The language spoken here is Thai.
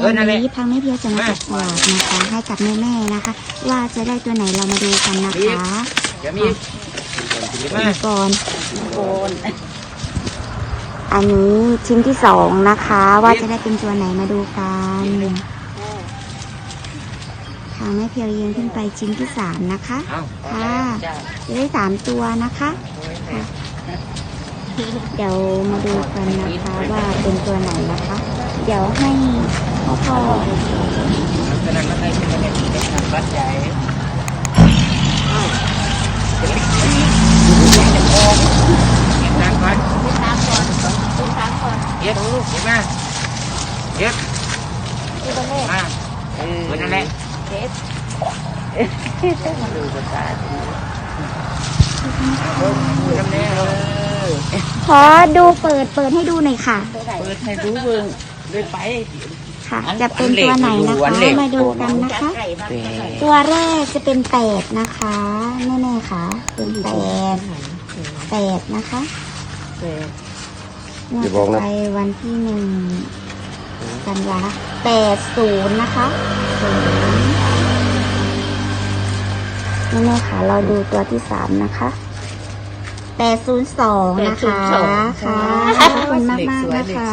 เออนั่นแหละนี้พังแม่เพียวจะมามาจับสลากนะคะให้กับแม่ๆนะคะ ว่าจะได้ตัวไหนเรามาดูกันนะคะเดี๋ยวมีมาดูก่อนอันนี้ชิ้นที่สองนะคะ ว่าจะได้เป็นตัวไหนมาดูกันทางแม่เพียวยืนขึ้นไปชิ้นที่สามนะคะเอาค่ะจะได้สามตัวนะคะค่ะเดี๋ยวมาดูกันนะคะว่าเป็นตัวไหนนะคะ เดี๋ยวให้ พ่อพ่อขนาดนั้นเลยเป็นเป็นทางวัดใหญ่เก็บค์ก่อนเก็บเก็บมาเก็บมาเออนั่นแหละเออดูทำแน่เลยขอดูเปิดเปิดให้ดูหน่อยค่ะ เปิดให้ดูเบิ่งเลยไป ค่ะ จะเป็นตัวไหนนะคะมาดูกันนะคะ ตัวแรกจะเป็นแปดนะคะแน่ๆค่ะเป็นแปดแปดนะคะงวดต่อไปวันที่หนึ่งกันยาแปดศูนย์นะคะศูนย์แน่ๆค่ะเราดูตัวที่สามนะคะแปดศูนย์สองนะคะค่ะขอบคุณมากๆนะคะ